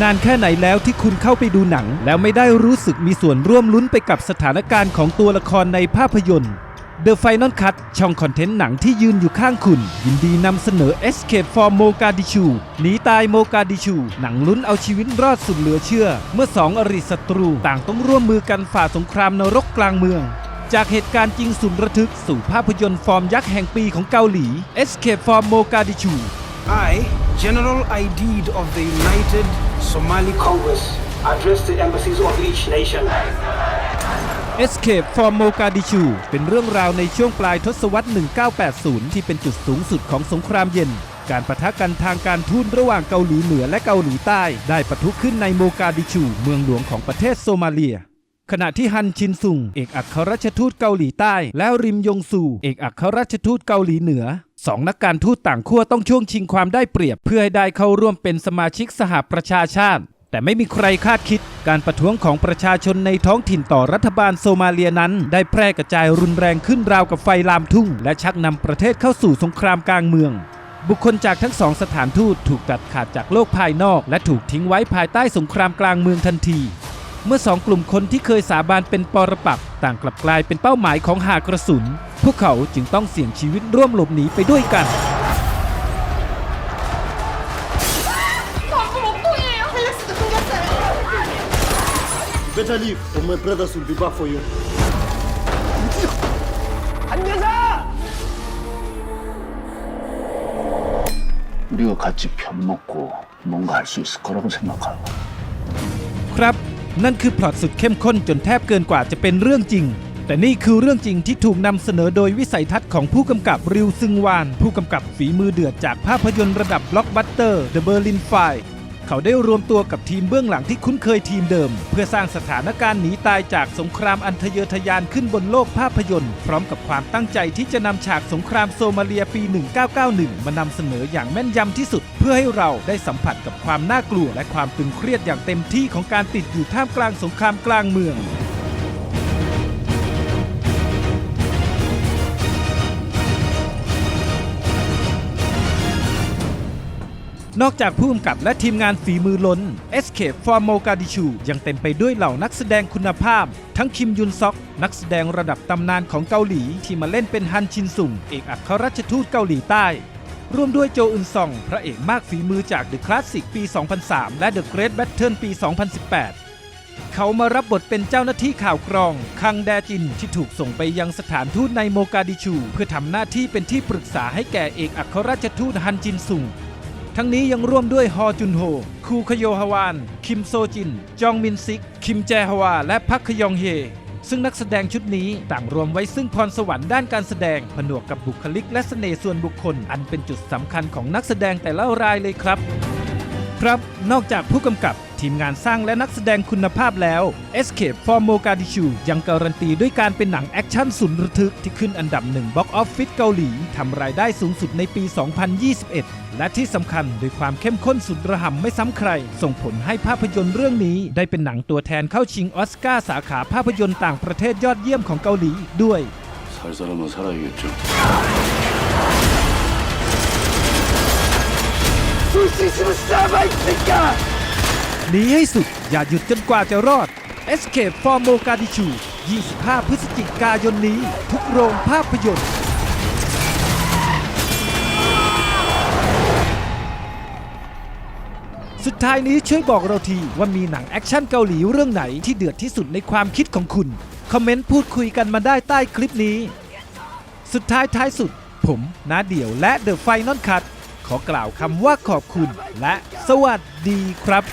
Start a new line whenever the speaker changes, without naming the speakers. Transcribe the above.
นานแค่ไหนแล้วที่คุณเข้าไปดูหนัง แล้วไม่ได้รู้สึกมีส่วนร่วมลุ้นไปกับสถานการณ์ของตัวละครในภาพยนตร์ The Final Cut ช่องคอนเทนต์หนังที่ยืนอยู่ข้างคุณ ยินดีนำเสนอ Escape from Mogadishu หนีตายโมกาดิชู หนังลุ้นเอาชีวิตรอดสุดเหลือเชื่อ เมื่อสองอริศัตรู ต่างต้องร่วมมือกันฝ่าสงครามนรกกลางเมือง จากเหตุการณ์จริงสุดระทึก สู่ภาพยนตร์ฟอร์มยักษ์แห่งปีของเกาหลี Escape from Mogadishu
I, General Aidid of the United Somali Congress,
address the embassies of each nation.
Escape from Mogadishu เป็นเรื่องราวในช่วงปลายทศวรรษ 1980 ที่เป็นจุดสูงสุดของสงครามเย็น การปะทะกันทางการทูตระหว่างเกาหลีเหนือและเกาหลีใต้ ได้ปะทุขึ้นในโมกาดิชู เมืองหลวงของประเทศโซมาเลีย ขณะที่ฮันชินซุงเอกอัครราชทูตเกาหลีใต้ และริมยงซูเอกอัครราชทูตเกาหลีเหนือสองนักการทูตต่างขั้วต้องช่วงชิงความได้เปรียบ เพื่อให้ได้เข้าร่วมเป็นสมาชิกสหประชาชาติ แต่ไม่มีใครคาดคิด การประท้วงของประชาชนในท้องถิ่นต่อรัฐบาลโซมาเลียนั้น ได้แพร่กระจายรุนแรงขึ้นราวกับไฟลามทุ่ง และชักนำประเทศเข้าสู่สงครามกลางเมือง บุคคลจากทั้งสองสถานทูตถูกตัดขาดจากโลกภายนอก และถูกทิ้งไว้ภายใต้สงครามกลางเมืองทันที เมื่อสองกลุ่มคนที่เคยสาบานเป็นปรปักษ์ต่างกลับกลายเป็นเป้าหมายของหากระสุน พวกเขาจึงต้องเสี่ยงชีวิตร่วมหลบหนีไปด้วยกัน
전부 목동이에요. 헬렉스도 생겼어요.
Better leave, or my brothers will be back for you.
우리가 같이 편 먹고 뭔가 할 수 있을 거라고 생각하고
ครับ นั่นคือพล็อตสุดเข้มข้นจนแทบเกินกว่าจะเป็นเรื่องจริง แต่นี่คือเรื่องจริงที่ถูกนำเสนอโดยวิสัยทัศน์ของผู้กำกับริวซึงวาน ผู้กำกับฝีมือเดือดจากภาพยนตร์ระดับ บล็อกบัสเตอร์ The Berlin Fire เขาได้รวมตัวกับทีมเบื้องหลังที่คุ้นเคยทีมเดิม เพื่อสร้างสถานการณ์หนีตายจากสงครามอันทะเยอทะยานขึ้นบนโลกภาพยนตร์ พร้อมกับความตั้งใจที่จะนำฉากสงครามโซมาเลียปี 1991 มานำเสนออย่างแม่นยำที่สุด เพื่อให้เราได้สัมผัสกับความน่ากลัว และความตึงเครียดอย่างเต็มที่ของการติดอยู่ท่ามกลางสงครามกลางเมือง นอกจากผู้กำกับและทีมงานฝีมือล้น Escape from Mogadishu ยังเต็มไปด้วยเหล่านักแสดงคุณภาพ ทั้งคิมยุนซอก นักแสดงระดับตำนานของเกาหลี ที่มาเล่นเป็นฮันชินซุงเอกอัครราชทูตเกาหลีใต้ร่วมด้วยโจอึนซอง พระเอกมากฝีมือจาก The Classic ปี 2003 และ The Great Battle ปี 2018 เขามารับบทเป็นเจ้าหน้าที่ข่าวกรอง คังแดจินที่ถูกส่งไปยังสถานทูตในโมกาดิชู เพื่อทำหน้าที่เป็นที่ปรึกษาให้แก่เอกอัครราชทูตฮันจินซุง ทั้งนี้ยังร่วมด้วยฮอจุนโฮ คูคโยฮวาน คิมโซจิน จองมินซิก คิมแจฮวา และพักคยองเฮ ซึ่งนักแสดงชุดนี้ต่างรวมไว้ซึ่งพรสวรรค์ด้านการแสดงผนวกกับบุคลิกและเสน่ห์ส่วนบุคคล อันเป็นจุดสำคัญของนักแสดงแต่ละรายเลยครับ ครับ นอกจากผู้กำกับ ทีมงานสร้างและนักแสดงคุณภาพแล้ว Escape from Mogadishu ยังการันตีด้วยการเป็นหนังแอคชั่นสุดระทึกที่ขึ้นอันดับหนึ่งบ็อกออฟฟิศเกาหลีทำรายได้สูงสุดในปี 2021 และที่สำคัญด้วยความเข้มข้นสุดระห่ำไม่ซ้ำใคร ส่งผลให้ภาพยนตร์เรื่องนี้ ได้เป็นหนังตัวแทนเข้าชิงออสการ์สาขาภาพยนตร์ต่างประเทศยอดเยี่ยมของเกาหลีอีกด้วย
살 사람은 살아야겠죠.
หนีให้สุด อย่าหยุดจนกว่าจะรอด Escape from Mogadishu 25 พฤศจิกายนนี้ ทุกโรงภาพยนตร์สุดท้ายนี้ช่วยบอกเราทีว่ามีหนังแอคชั่นเกาหลีเรื่องไหนที่เดือดที่สุดในความคิดของคุณ คอมเมนต์พูดคุยกันมาได้ใต้คลิปนี้ สุดท้ายท้ายสุด ผมนาเดี่ยวและ The Final Cut ขอกล่าวคำว่าขอบคุณและสวัสดีครับ